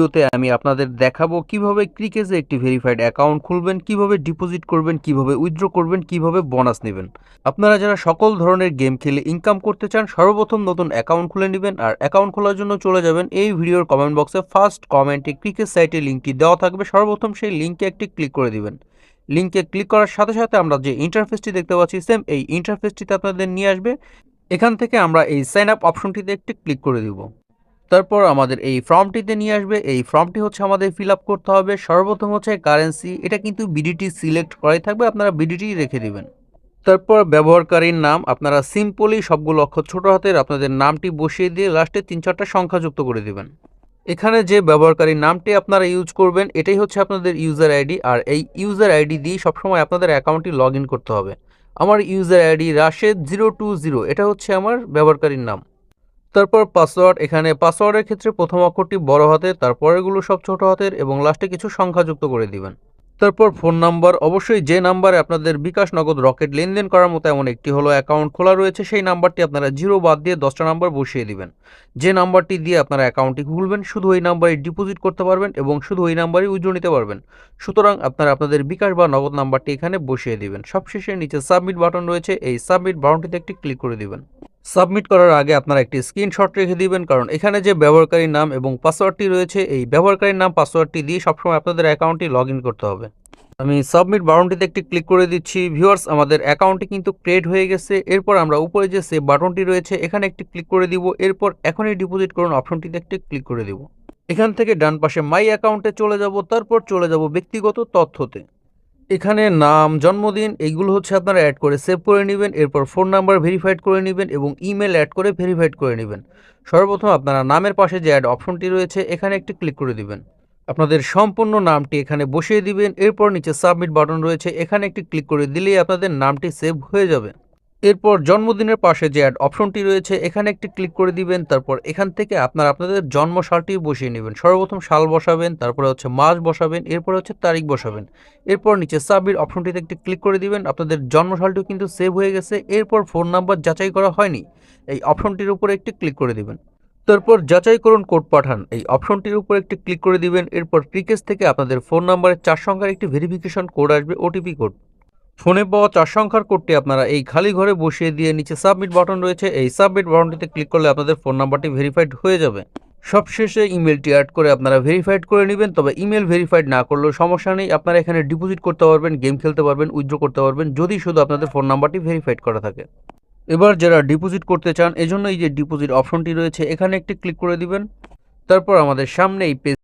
ভিডিওতে আমি আপনাদের দেখাবো কীভাবে ক্রিকেজে একটি ভেরিফাইড অ্যাকাউন্ট খুলবেন, কীভাবে ডিপোজিট করবেন, কীভাবে উইথড্র করবেন, কীভাবে বোনাস নেবেন। আপনারা যারা সকল ধরনের গেম খেলে ইনকাম করতে চান, সর্বপ্রথম নতুন অ্যাকাউন্ট খুলে নেবেন আর অ্যাকাউন্ট খোলার জন্য চলে যাবেন এই ভিডিওর কমেন্ট বক্সে ফার্স্ট কমেন্টে ক্রিকেট সাইটে লিঙ্কটি দেওয়া থাকবে, সর্বপ্রথম সেই লিঙ্কে একটি ক্লিক করে দিবেন। লিঙ্কে ক্লিক করার সাথে সাথে আমরা যে ইন্টারফেসটি দেখতে পাচ্ছি সেম এই ইন্টারফেসটিতে আপনাদের নিয়ে আসবে। এখান থেকে আমরা এই সাইন আপ অপশনটিতে একটি ক্লিক করে দিব। তারপর আমাদের এই ফর্মটিতে নিয়ে আসবে। এই ফর্মটি হচ্ছে আমাদের ফিল করতে হবে। সর্বপ্রথম হচ্ছে কারেন্সি। এটা কিন্তু বিডিটি সিলেক্ট করাই থাকবে। আপনারা বিডিটি রেখে দিবেন। তারপর ব্যবহারকারীর নাম। আপনারা সিম্পলি সবগুলো অক্ষর ছোট হাতের আপনাদের নামটি বসিয়ে দিয়ে লাস্টে তিন চারটা সংখ্যা যুক্ত করে দিবেন। এখানে যে ব্যবহারকারীর নামটি আপনারা ইউজ করবেন, এটাই হচ্ছে আপনাদের ইউজার আইডি। আর এই ইউজার আইডি দিয়ে সবসময় আপনাদের অ্যাকাউন্টটি লগ করতে হবে। আমার user ID Rashed zero two zero. এটা হচ্ছে আমার ব্যবহারকারীর নাম। তারপর পাসওয়ার্ড এখানে পাসওয়ার্ডের ক্ষেত্রে প্রথম অক্ষরটি বড় হাতের তারপরেগুলো সব ছোট হাতের এবং লাস্টে কিছু সংখ্যা যুক্ত করে দিবেন। তারপর ফোন নাম্বার অবশ্যই যে নাম্বারে আপনাদের বিকাশ নগদ রকেট লেনদেন করার মতো এমন একটি হলো অ্যাকাউন্ট খোলা রয়েছে, সেই নাম্বারটি আপনারা জিরো বাদ দিয়ে দশটা নাম্বার বসিয়ে দিবেন। যে নাম্বারটি দিয়ে আপনারা অ্যাকাউন্টটি খুলবেন, শুধু ওই নাম্বারে ডিপোজিট করতে পারবেন এবং শুধু ওই নাম্বারই উইথড্র নিতে পারবেন। সুতরাং আপনারা আপনাদের বিকাশ বা নগদ নাম্বারটি এখানে বসিয়ে দিবেন। সবশেষে নিচে সাবমিট বাটন রয়েছে, এই সাবমিট বাটনটিতে একটি ক্লিক করে দিবেন। সাবমিট করার আগে আপনারা একটি স্ক্রিনশট রেখে দিবেন, কারণ এখানে যে ব্যবহারকারীর নাম এবং পাসওয়ার্ডটি রয়েছে, এই ব্যবহারকারীর নাম, পাসওয়ার্ডটি দিয়ে সবসময় আপনাদের অ্যাকাউন্টটি লগ করতে হবে। আমি সাবমিট বাটনটিতে একটি ক্লিক করে দিচ্ছি। ভিউয়ার্স, আমাদের অ্যাকাউন্টটি কিন্তু ক্রিয়েট হয়ে গেছে। এরপর আমরা উপরে যে সেভ বাটনটি রয়েছে, এখানে একটি ক্লিক করে দিব। এরপর এখনই ডিপোজিট করুন অপশনটিতে একটি ক্লিক করে দিব। এখান থেকে ডান পাশে মাই অ্যাকাউন্টে চলে যাব। তারপর চলে যাব ব্যক্তিগত তথ্যতে। এখানে নাম, জন্মদিন, এইগুলো হচ্ছে আপনারা অ্যাড করে সেভ করে নেবেন, এরপর ফোন নাম্বার ভেরিফাইড করে নেবেন এবং ইমেল অ্যাড করে ভেরিফাইড করে নেবেন। সর্বপ্রথম আপনারা নামের পাশে যে অ্যাড অপশনটি রয়েছে, এখানে একটি ক্লিক করে দিবেন। আপনাদের সম্পূর্ণ নামটি এখানে বসিয়ে দিবেন, এরপর নিচে সাবমিট বাটন রয়েছে, এখানে একটি ক্লিক করে দিলেই আপনাদের নামটি সেভ হয়ে যাবে। এরপর জন্মদিনের পাশে যে অ্যাড অপশনটি রয়েছে, এখানে একটি ক্লিক করে দিবেন, তারপর এখান থেকে আপনারা আপনাদের জন্ম সালটি বসিয়ে নেবেন। সর্বপ্রথম সাল বসাবেন, তারপরে হচ্ছে মাস বসাবেন, এরপর হচ্ছে তারিখ বসাবেন। এরপর নিচে সাবমিট অপশনটিতে একটি ক্লিক করে দিবেন, আপনাদের জন্ম সালটিও কিন্তু সেভ হয়ে গেছে, এরপর ফোন নাম্বার যাচাই করা হয়নি, এই অপশনটির উপরে একটি ক্লিক করে দিবেন। তারপর যাচাই করুন কোড পাঠান, এই অপশনটির উপর একটি ক্লিক করে দিবেন, এরপর ক্রিকেজ থেকে আপনাদের ফোন নাম্বারের চার সংখ্যার একটি ভেরিফিকেশন কোড আসবে ওটিপি কোড ফোনে পাওয়া চার সংখ্যার কোডটি আপনারা এই খালি ঘরে বসিয়ে দিয়ে নিচে সাবমিট বাটন রয়েছে। এই সাবমিট বাটনটিতে ক্লিক করলে আপনাদের ফোন নাম্বারটি ভেরিফাইড হয়ে যাবে। সবশেষে ইমেলটি অ্যাড করে আপনারা ভেরিফাইড করে নেবেন, তবে ইমেল ভেরিফাইড না করলেও সমস্যা নেই। আপনারা এখানে ডিপোজিট করতে পারবেন, গেম খেলতে পারবেন, উইথড্র করতে পারবেন, যদি শুধু আপনাদের ফোন নাম্বারটি ভেরিফাইড করা থাকে। এবার যারা ডিপোজিট করতে চান, এজন্য এই যে ডিপোজিট অপশনটি রয়েছে, এখানে একটি ক্লিক করে দিবেন। তারপর আমাদের সামনে এই পেজ